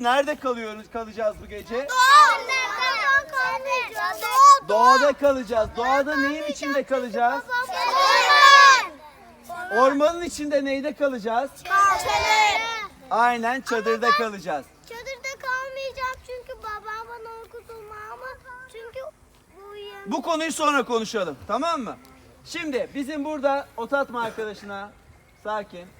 Nerede kalıyoruz, kalacağız bu gece? Doğada kalacağız. Doğada neyin içinde kalacağız? Ormanın içinde neyde kalacağız? Aynen çadırda kalacağız. Çadırda kalmayacağım çünkü babam bana okutulma ama çünkü bu. Bu konuyu sonra konuşalım. Tamam mı? Şimdi bizim burada ot atma arkadaşına. Sakin.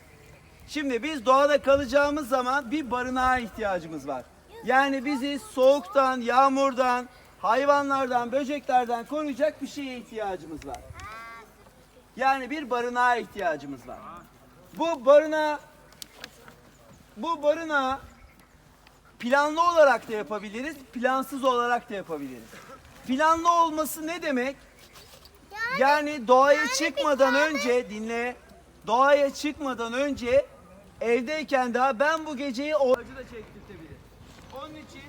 Şimdi biz doğada kalacağımız zaman bir barınağa ihtiyacımız var. Yani bizi soğuktan, yağmurdan, hayvanlardan, böceklerden koruyacak bir şeye ihtiyacımız var. Yani bir barınağa ihtiyacımız var. Bu barınağı bu barınağı planlı olarak da yapabiliriz, plansız olarak da yapabiliriz. Planlı olması ne demek? Yani doğaya çıkmadan önce dinle. Doğaya çıkmadan önce evdeyken daha ben bu geceyi o ağacı da çektirtebilir. Onun için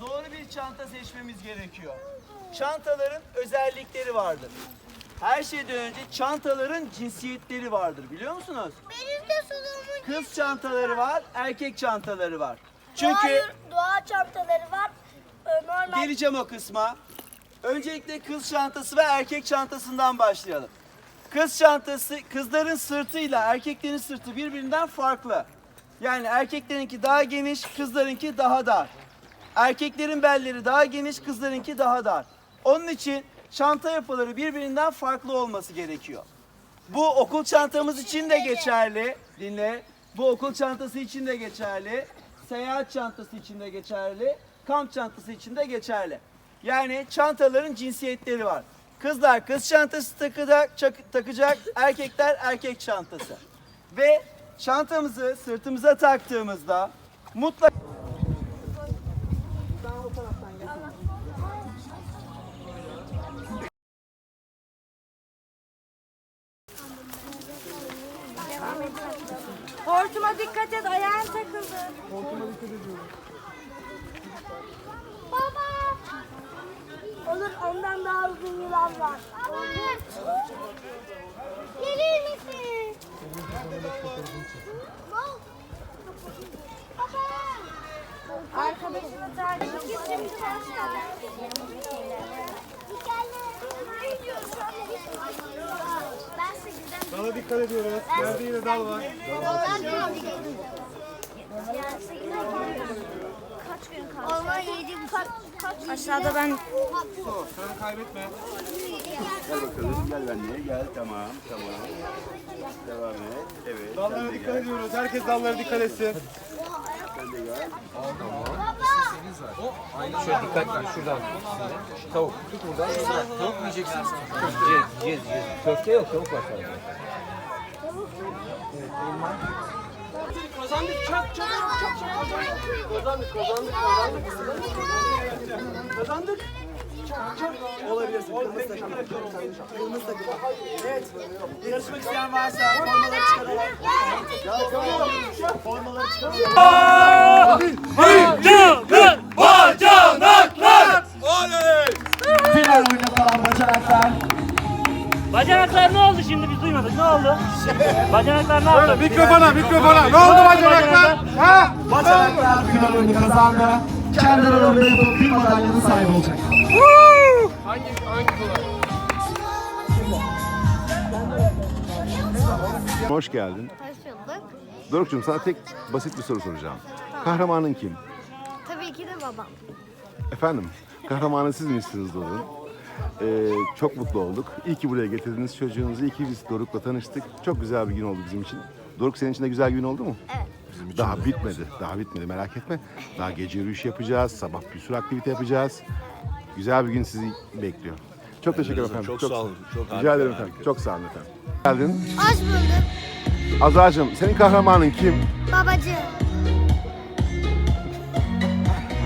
doğru bir çanta seçmemiz gerekiyor. Çantaların özellikleri vardır. Her şeyden önce çantaların cinsiyetleri vardır biliyor musunuz? Benim de suluğumun Kız çantaları var, erkek çantaları var. Çünkü Hayır, doğa çantaları var. Ee, Normal. Geleceğim o kısma. Öncelikle kız çantası ve erkek çantasından başlayalım. Kız çantası, kızların sırtıyla erkeklerin sırtı birbirinden farklı. Yani erkeklerinki daha geniş, kızlarınki daha dar. Erkeklerin belleri daha geniş, kızlarınki daha dar. Onun için çanta yapıları birbirinden farklı olması gerekiyor. Bu okul çantamız için de geçerli. Dinle. Bu okul çantası için de geçerli. Seyahat çantası için de geçerli. Kamp çantası için de geçerli. Yani çantaların cinsiyetleri var. Kızlar kız çantası takacak, çak- takacak, erkekler erkek çantası. Ve çantamızı sırtımıza taktığımızda mutlaka Hortuma dikkat et, ayağın takıldı. Baba. Olur, ondan daha uzun yılan var. Gelir misin? Baba. Arkadaşını takip et. Şimdi Ben sekizden Dala dikkat ediyoruz. Nerede yine dal var. Kaç gün kaldı? Olma yedi kaç, kaç Aşağıda ben Sen kaybetme. Gel bakalım, gel benimle, gel. Tamam, tamam. Devam et. Evet, Dallara dikkat ediyoruz. Herkes dallara dikkat etsin. Şöyle dikkat ver şuradan. Tavuk. Tut buradan. Şuradan. Tavuk mu yiyeceksin? Köfte. Yiyeceğiz, yiyeceğiz, yiyeceğiz. Köfte yok, tavuk var sadece. Kazandık çak çak çak çak kazandık. Kazandık kazandık kazandık. Kazandık. Çak çak. Olabilirsin. Kırmızı takım. Kırmızı takım. Evet. Yarışmak isteyen varsa formaları çıkaralım. Ya Formaları çıkaralım. Final kalan bacanaklar. Bacanaklar ne oldu şimdi biz duymadık ne oldu? Bacanaklar ne yaptı? Mikrofona, mikrofona. Ne oldu bacanaklar? Ha? Bacanaklar final oyunu kazandı. Kendi aralarında yapıp bir madalyanın sahibi olacak. Hoş geldin. Hoş bulduk. Doruk'cum sana tek basit bir soru soracağım. Kahramanın kim? Tabii ki de babam. Efendim, kahramanı siz misiniz Doruk'un? Ee, çok mutlu olduk. İyi ki buraya getirdiniz çocuğunuzu. İyi ki biz Doruk'la tanıştık. Çok güzel bir gün oldu bizim için. Doruk senin için de güzel bir gün oldu mu? Evet. Daha bitmedi. Daha bitmedi merak etme. Daha gece yürüyüş yapacağız. Sabah bir sürü aktivite yapacağız. Güzel bir gün sizi bekliyor. Çok teşekkür ederim efendim. Çok sağ olun, çok Rica harika, ederim efendim. Çok sağ olun efendim. Geldin. Hoş bulduk. Azra'cığım senin kahramanın kim? Babacığım.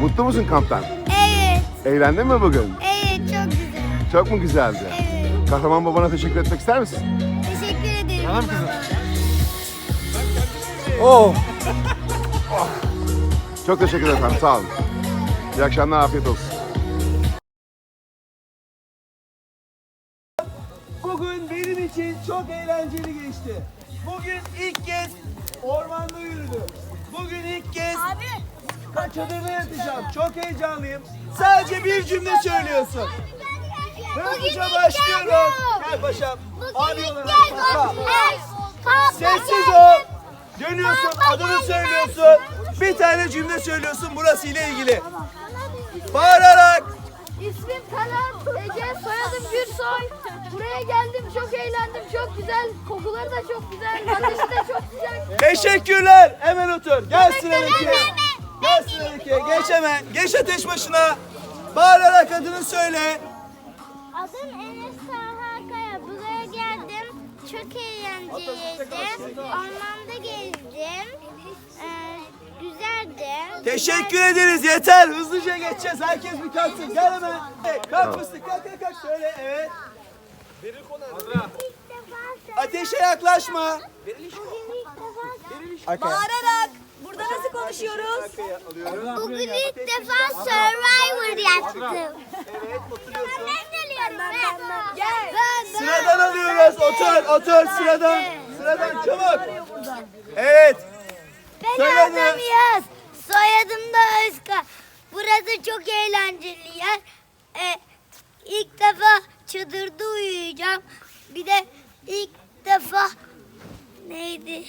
Mutlu musun kamptan? Evet. Eğlendin mi bugün? Evet çok güzel. Çok mu güzeldi? Evet. Kahraman babana teşekkür etmek ister misin? Teşekkür ederim. Tamam kızım. Oh. Çok teşekkür ederim efendim. Sağ olun. İyi akşamlar. Afiyet olsun. İçin çok eğlenceli geçti. Bugün ilk kez ormanda yürüdüm. Bugün ilk kez Abi Çadırda yatacağım. Çok heyecanlıyım. Sadece bir cümle söylüyorsun. Hızlıca başlıyoruz. Gel paşam. Abi olarak kalkma. Sessiz ol. Dönüyorsun, adını söylüyorsun. Bir tane cümle söylüyorsun burası ile ilgili. Bağırarak. İsmim Taner Ege, soyadım Gürsoy. Buraya geldim, çok eğlendim, çok güzel. Kokuları da çok güzel, ateşi de çok güzel. Teşekkürler. Hemen otur. Gel sıradaki. Gel sıradaki. Geç hemen. Geç ateş başına. Bağırarak adını söyle. Adım Enes Taha Kaya. Buraya geldim. Çok eğlenceliydi. Ormanda gezdim. Ee, güzeldi. Teşekkür ederiz. Yeter. Hızlıca geçeceğiz. Herkes bir kalksın. Gel hemen. Hey, Kalk fıstık. Kalk kalk kalk. Söyle. Evet. Ateşe yaklaşma. Bağırarak. Burada nasıl konuşuyoruz? Bugün ilk defa Survivor yaptım. Evet oturuyorsun. Ben geliyorum. Ben. Gel. Ben. Sıradan alıyoruz. Otur otur sıradan. Sıradan çabuk. Evet. Ben Söyle adım. Yaz. Soyadım da Özkan. Burası çok eğlenceli yer. Ee, ilk defa çadırda uyuyacağım. Bir de ilk defa neydi?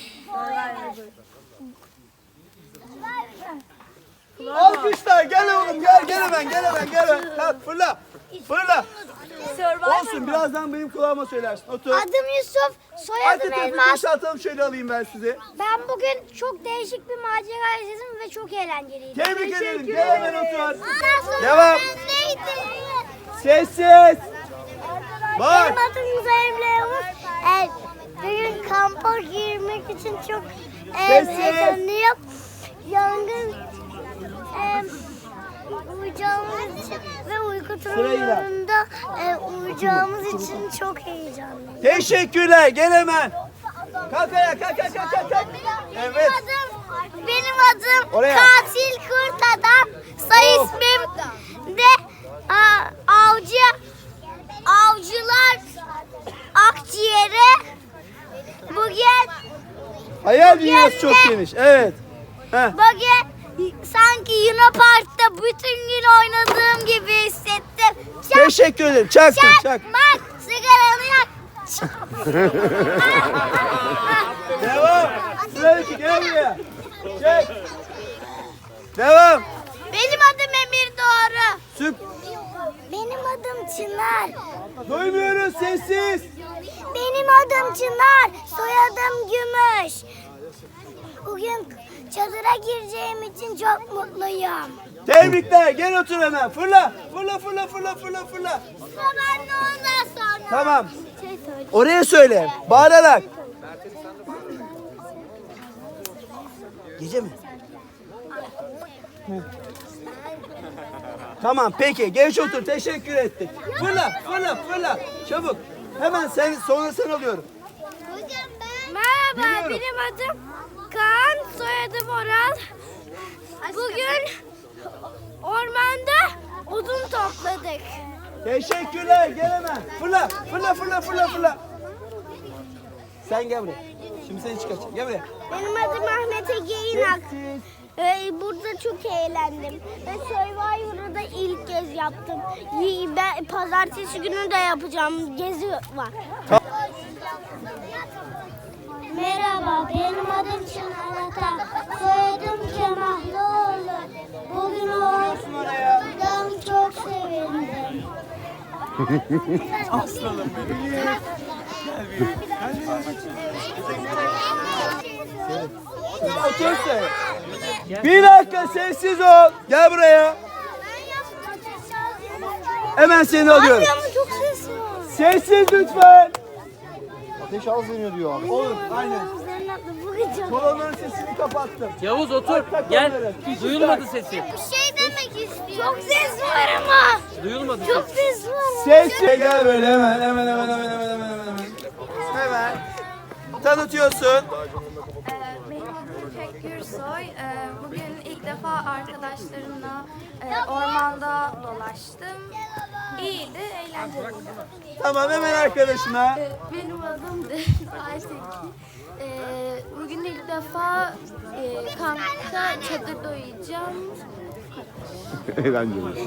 Alkışlar. Gel oğlum gel gel hemen gel hemen gel hemen. Kalk fırla. Fırla. Olsun birazdan benim kulağıma söylersin. Otur. Adım Yusuf. Soyadım tabii Elmas. boşaltalım şöyle alayım ben sizi. Ben bugün çok değişik bir macera yaşadım ve çok eğlenceliydi. Tebrik ederim. Gel hemen otur. Ondan sonra Devam. ben? Sessiz. Bak. Benim adım Zahim Yavuz. Evet, bugün kampa girmek için çok e, Sessiz. heyecanlıyım. Yangın e, uyuyacağımız için ve uyku turlarında e, uyuyacağımız için çok heyecanlıyım. Teşekkürler. Gel hemen. Kalk ayağa kalk kalk kalk kalk. kalk. Evet. Benim adım, benim adım Oraya. Katil Kurt Adam. Soy Oh. ismim de a, Avcı. Avcılar Akciğeri. Bugün Hayal dünyası çok geniş. Evet. Heh. bugün sanki Luna Bütün gün oynadığım gibi hissettim. Çak, Teşekkür ederim. Çaktın çak, çak. bak sigaranı yak. Devam. Sıradaki gel buraya. Çek. Devam. Benim adım Emir Doğru. Süp. Benim adım Çınar. Duymuyoruz sessiz. Benim adım Çınar, soyadım Gümüş. Bugün çadıra gireceğim için çok mutluyum. Tebrikler. Gel otur hemen. Fırla. Fırla fırla fırla fırla fırla. Sıra bende ondan sonra. Tamam. Şey söyle. Oraya söyle. Bağırarak. Gece mi? Tamam peki geç otur teşekkür ettik. Fırla fırla fırla çabuk. Hemen sen sonra sen alıyorum. Hocam ben... Merhaba, Biliyorum. benim adım Kaan, soyadım Oral. Bugün ormanda odun topladık. Teşekkürler gel hemen. Fırla fırla fırla fırla fırla. Sen gel buraya. Şimdi seni çıkartacağım. Gel buraya. Benim adım Ahmet Ege İnak. Ee, burada çok eğlendim. Ve Survivor'ı da ilk kez yaptım. Ben pazartesi günü de yapacağım. Gezi var. Merhaba, benim adım Çınar Ata. Soyadım Kemahlıoğlu. Bugün oğlum çok sevindim. Otur sen. Bir dakika sessiz ol. Gel buraya. Hemen seni alıyorum. Sessiz lütfen. Ateş az yanıyor diyor abi. Olur aynen. Kolonların sesini kapattım. Yavuz otur. Gel. Kişi Duyulmadı sesi. Bir şey demek istiyorum. Çok ses var ama. Duyulmadı Çok ses var. Ses gel böyle hemen hemen hemen hemen hemen hemen hemen. Hemen. Tanıtıyorsun. Benim adım İpek Gürsoy. Ee, Bugün ilk defa defa arkadaşlarımla e, ormanda dolaştım. İyiydi, eğlenceliydi. Tamam hemen arkadaşına. E, Benim adım Ayşeki. E, bugün ilk defa e, kampta çadırda uyuyacağım. Eğlenceli.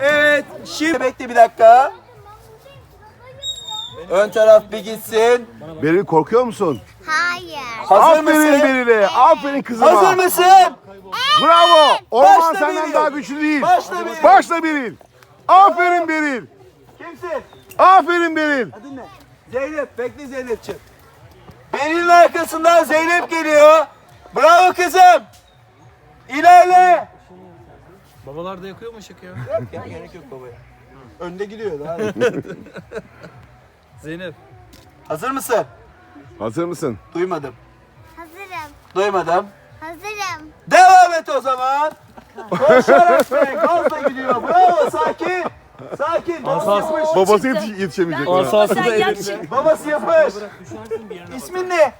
Evet. Şimdi bekle bir dakika. Ön taraf bir gitsin. Beril korkuyor musun? Hayır. Hazır Aferin mısın? Beril'e. Aferin kızıma. Hazır mısın? Bravo. Orman Başla senden Beril. daha güçlü değil. Başla Beril. Başla Beril. Aferin Beril. Kimsin? Aferin Beril. Adın ne? Zeynep. Bekle Zeynep'ciğim. Beril'in arkasından Zeynep geliyor. Bravo kızım. İlerle. Babalar da yakıyor mu ışık ya? Yok ya gerek yok babaya. Önde gidiyor daha. Zeynep. Hazır mısın? Hazır mısın? Duymadım. Hazırım. Duymadım. Hazırım. Devam et o zaman. Koşarak ve gazla gidiyor. Bravo sakin. Sakin. Babası. Babası yetiş- yetişemeyecek. ona. Asası da elinde. Babası yapış. İsmin ne?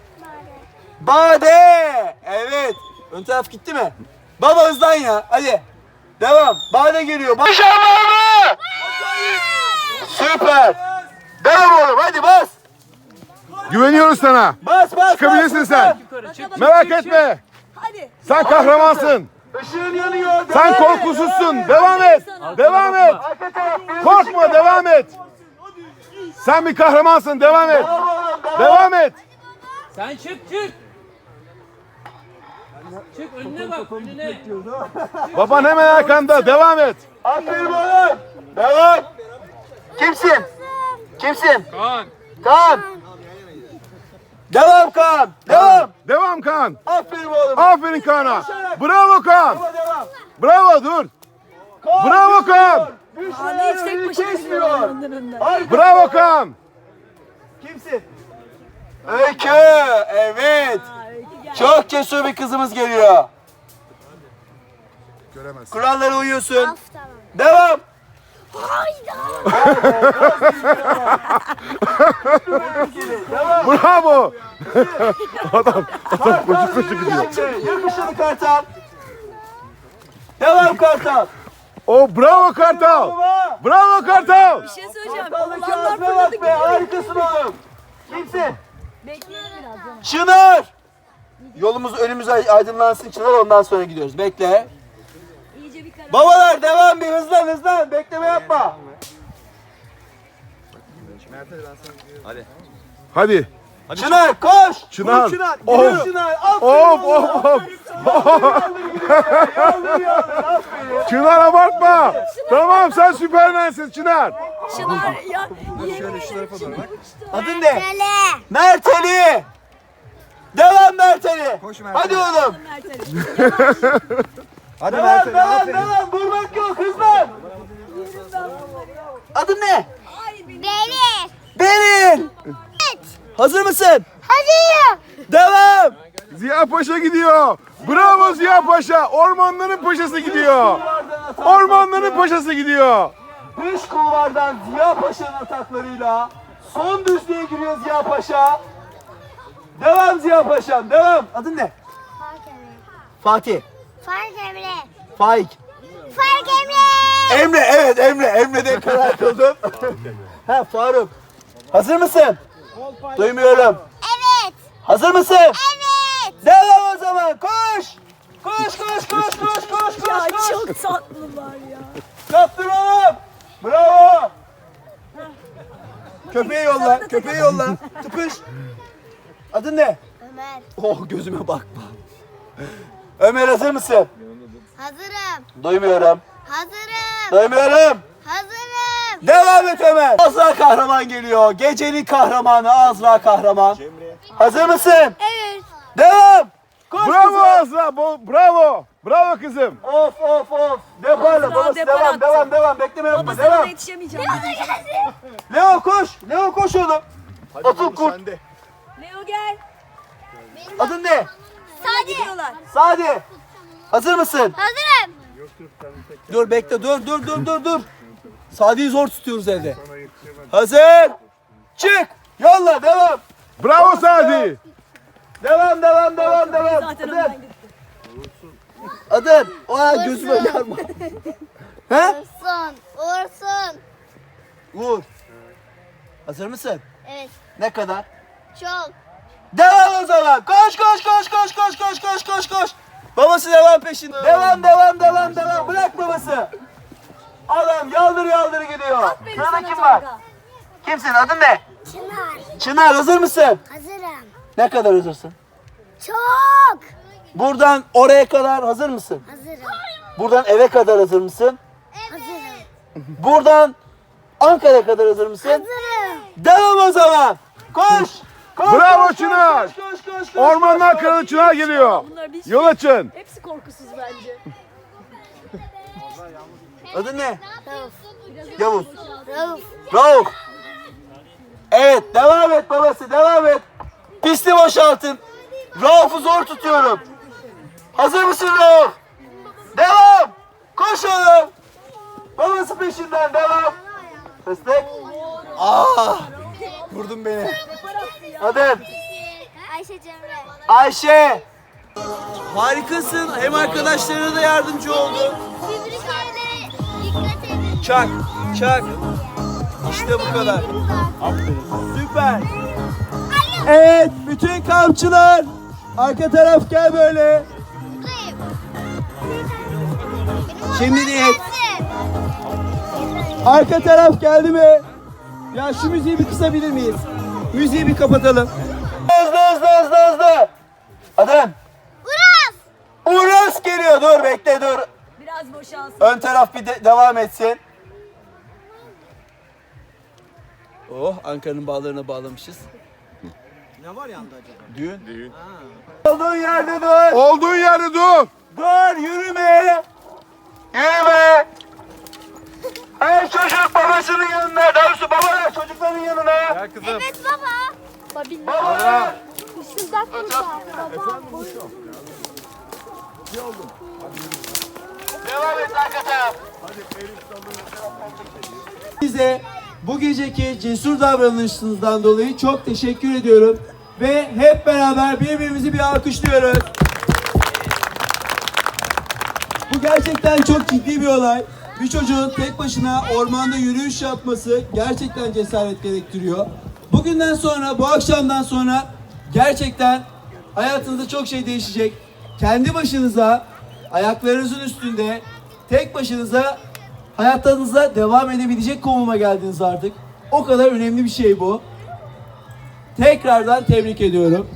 Bade. Evet. Ön taraf gitti mi? Baba hızlan ya. Hadi. Devam. Bade geliyor. Bak. Süper. Devam oğlum. Hadi bas. Güveniyoruz sana. Bas bas. Çıkabilirsin bas, sen. Merak etme. Hadi. Sen kahramansın. Işığın yanıyor. Sen korkusuzsun. Devam et. Devam et. Korkma devam et. Sen bir kahramansın. Devam et. Devam et. Sen çık çık. Çık önüne bak önüne. Baban hemen arkanda. Devam et. Aferin oğlum. Devam. Kimsin? Kimsin? Kaan. Kaan. Devam Kaan. Devam. Devam Kaan. Aferin oğlum. Aferin Kaan'a. Bravo Kaan. Baba devam. Bravo dur. Kaan Bravo. Kaan. Anne hiç tek başına kesmiyor. gidiyor önden önden. Harika. Bravo Kaan. Kimsin? Öykü. Evet. Çok cesur bir kızımız geliyor. Göremezsin. Kurallara uyuyorsun. Devam. Bravo. adam adam koşu koşu gidiyor. Yakışır Kartal. Devam Kartal. O bravo Kartal. Bravo Kartal. Bir şey söyleyeceğim. Kartaldaki Oğlanlar azme bak be. Harikasın oğlum. Kimsin? Bekleyin biraz. Çınar. Yolumuz önümüz ay- aydınlansın Çınar ondan sonra gidiyoruz. Bekle. Babalar devam bir hızlan hızlan. Bekleme yapma. Hadi. Çınar koş. Çınar. Koş Çınar. Of. Gidiyor Çınar. Aferin Of oğlum. of of. Aferin. Çınar abartma. Tamam sen süpermensin Çınar. Çınar ya. Adın ne? Mert Ali. Devam Mert Ali. Hadi oğlum. Hadi Devam devam devam. Durmak yok hızlan. Adın ne? Belir. Beril. Hazır mısın? Hazırım. Devam. Ziya Paşa gidiyor. Bravo Ziya Paşa. Ormanların paşası gidiyor. Ormanların paşası gidiyor. Dış kulvardan Ziya Paşa'nın ataklarıyla son düzlüğe giriyor Ziya Paşa. Devam Ziya Paşa'm devam. Adın ne? Fatih. Fark Emre. Faik. Fark Emre. Emre evet Emre. Emre'de karar kıldım. ha Faruk. Hazır mısın? Duymuyorum. Evet. Hazır mısın? Evet. Devam o zaman koş. Koş koş koş koş koş Ya koş koş. çok tatlılar ya. Kaptır oğlum. Bravo. Köpeği yolla. Köpeği yolla. Tıpış. Adın ne? Ömer. Oh gözüme bakma. Ömer hazır mısın? Hazırım. Duymuyorum. Hazırım. Duymuyorum. Hazırım. Devam et Ömer. Azra kahraman geliyor. Gecenin kahramanı Azra kahraman. Hazır mısın? Evet. Devam. Koş Bravo kızım. Azra. Bravo. Bravo kızım. Of of of. Deparla Azra babası depar devam attı. devam devam. Bekleme yapma da devam. yetişemeyeceğim. Leo koş. Leo koş oğlum. Atıl kurt. Leo gel. Adın ne? Sadi. Sadi. Hazır mısın? Hazırım. Dur bekle dur dur dur dur dur. Sadi'yi zor tutuyoruz evde. Hazır. Çık. Yolla devam. Bravo Sadi. Devam devam devam devam. Gitti. Adın. Aa gözüme yarma. He? Ursun. Ursun. Uğur. Hazır mısın? Evet. Ne kadar? Çok. Devam o zaman. Koş koş koş koş koş koş koş koş koş. Babası devam peşinde. Devam devam devam devam. Bırak babası. Adam yaldır yaldır gidiyor. Sırada kim var? Kimsin? Adın ne? Çınar. Çınar hazır mısın? Hazırım. Ne kadar hazırsın? Çok. Buradan oraya kadar hazır mısın? Hazırım. Buradan eve kadar hazır mısın? Hazırım. Buradan Ankara'ya kadar hazır mısın? Hazırım. Devam o zaman. Koş. Koş, Bravo koş, Çınar. Koş, koş, koş, koş, Ormandan koş, kralı çınar geliyor. Bunlar biz Yol açın. hepsi korkusuz bence. Adın ne? Rauf. Yavuz. Rauf. Rauf. Evet devam et babası devam et. Pisti boşaltın. Rauf'u zor tutuyorum. Hazır mısın Rauf? Devam. Koş oğlum. Babası peşinden devam. Fıstık. Ah. Vurdun beni. Adın? Ayşe Cemre. Ayşe. Harikasın. Hem arkadaşlarına da yardımcı oldun. Fibrikalere dikkat edin. Çak, çak. İşte bu kadar. Süper. Evet, bütün kampçılar. Arka taraf gel böyle. Şimdi niyet. Arka taraf geldi mi? Ya şu müziği bir kısabilir miyiz? Müziği bir kapatalım. Hızlı hızlı hızlı hızlı. Adın? Uras. Uras geliyor. Dur bekle dur. Biraz boşalsın. Ön taraf bir de devam etsin. Oh Ankara'nın bağlarına bağlamışız. Ne var yanda acaba? Düğün. Düğün. Olduğun yerde dur. Olduğun yerde dur. Dur yürüme. Yürüme. Her çocuk babasının yanına. Darısı baba çocukların yanına. Evet baba. Babil. Baba. Işıldak burada. Baba. Devam et arka taraf. Size bu geceki cesur davranışınızdan dolayı çok teşekkür ediyorum. Ve hep beraber birbirimizi bir alkışlıyoruz. Bu gerçekten çok ciddi bir olay. Bir çocuğun tek başına ormanda yürüyüş yapması gerçekten cesaret gerektiriyor. Bugünden sonra, bu akşamdan sonra gerçekten hayatınızda çok şey değişecek. Kendi başınıza, ayaklarınızın üstünde, tek başınıza hayatlarınıza devam edebilecek konuma geldiniz artık. O kadar önemli bir şey bu. Tekrardan tebrik ediyorum.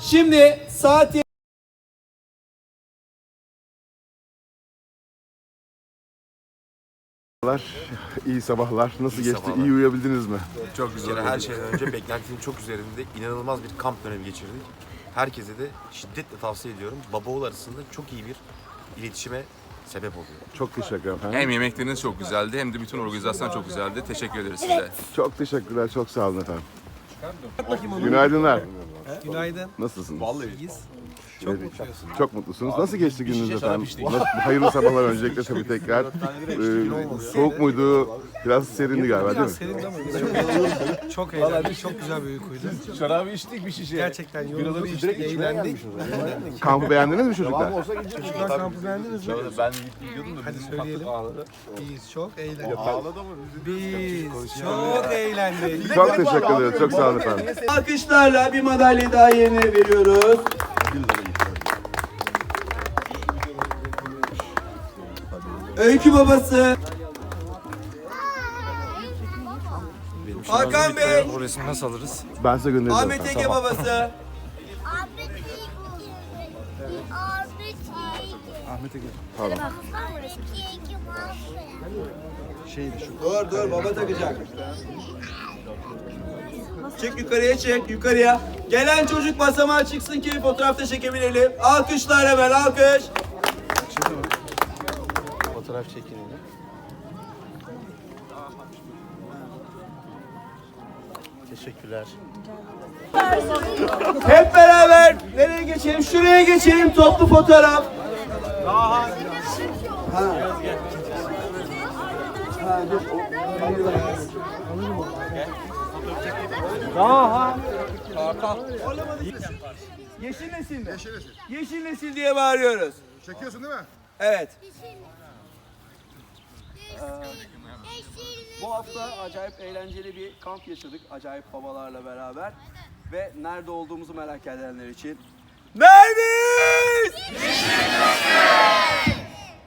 Şimdi saat İyi sabahlar. Nasıl geçti? sabahlar. İyi uyuyabildiniz mi? Çok güzel. her şeyden önce beklentinin çok üzerinde inanılmaz bir kamp dönemi geçirdik. Herkese de şiddetle tavsiye ediyorum. Baba oğul arasında çok iyi bir iletişime sebep oluyor. Çok teşekkür efendim. Hem yemekleriniz çok güzeldi hem de bütün organizasyon çok güzeldi. Teşekkür ederiz size. Çok teşekkürler. Çok sağ olun efendim. Günaydınlar. Günaydın. Nasılsınız? Vallahi Çok mutluyuz. Çok mutlusunuz. Nasıl geçti gününüz efendim? Nasıl- Hayırlı sabahlar öncelikle tabii tekrar. Ee, soğuk muydu? Biraz serindi galiba değil mi? Biraz serindi ama biz çok eğlendik. Çok eğlendik. Çok güzel bir uykuydu. Şarabı içtik bir şişe. Gerçekten yorulduk, içtik, eğlendik. Kampı beğendiniz mi çocuklar? Çocuklar kampı beğendiniz mi? Ben gidiyordum da Hadi söyleyelim. Biz çok eğlendik. Biz çok eğlendik. Çok teşekkür ederiz. Çok sağ olun efendim. Alkışlarla bir madalya daha yerine veriyoruz. Öykü babası. Hakan Bey. O resmi nasıl alırız? Ben size göndereceğim. Ahmet Ege babası. Ahmet iyi. Ahmet iyi. Ahmet Ege. Pardon. Dur dur baba takacak. Çık yukarıya çık yukarıya. Gelen çocuk basamağa çıksın ki fotoğrafta çekebilelim. Alkışlar hemen alkış. Fotoğraf çekinelim. Teşekkürler. Hep beraber nereye geçelim? Şuraya geçelim toplu fotoğraf. Ha. Ha, dur. Daha. Yeşil nesil mi? Yeşil nesil. Yeşil nesil diye bağırıyoruz. Çekiyorsun değil mi? Evet. Bu hafta acayip eğlenceli bir kamp yaşadık. Acayip babalarla beraber. Ve nerede olduğumuzu merak edenler için. Neredeyiz?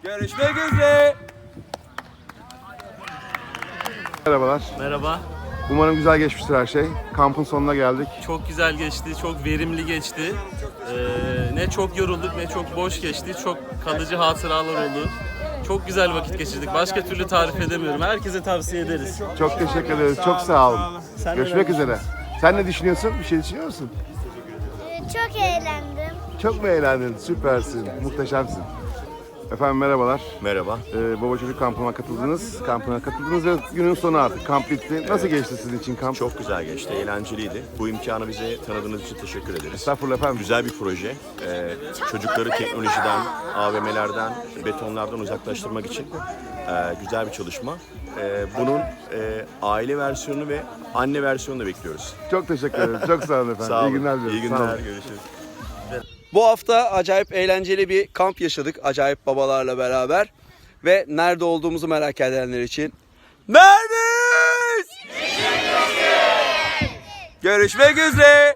Görüşmek üzere. Merhabalar. Merhaba. Umarım güzel geçmiştir her şey. Kampın sonuna geldik. Çok güzel geçti, çok verimli geçti. Ee, ne çok yorulduk ne çok boş geçti. Çok kalıcı hatıralar oldu. Çok güzel vakit geçirdik. Başka türlü tarif edemiyorum. Herkese tavsiye ederiz. Çok teşekkür ederiz. Çok sağ olun. Sen Görüşmek üzere. Sen ne düşünüyorsun? Bir şey düşünüyor musun? Çok eğlendim. Çok mu eğlendin? Süpersin. Muhteşemsin. Efendim merhabalar. Merhaba. Ee, Baba Çocuk kampına katıldınız. Kampına katıldınız ve günün sonu artık. Kamp bitti. Nasıl geçti sizin için kamp? Çok güzel geçti, eğlenceliydi. Bu imkanı bize tanıdığınız için teşekkür ederiz. Estağfurullah efendim. Güzel bir proje. Ee, çocukları teknolojiden, AVM'lerden, betonlardan uzaklaştırmak için e, güzel bir çalışma. Ee, bunun e, aile versiyonu ve anne versiyonu da bekliyoruz. Çok teşekkür ederim. Çok sağ olun efendim. Sağ olun. İyi günler diliyorum. İyi Sağ olun. günler. Görüşürüz. Bu hafta acayip eğlenceli bir kamp yaşadık. Acayip babalarla beraber. Ve nerede olduğumuzu merak edenler için. Neredeyiz? Görüşmek üzere.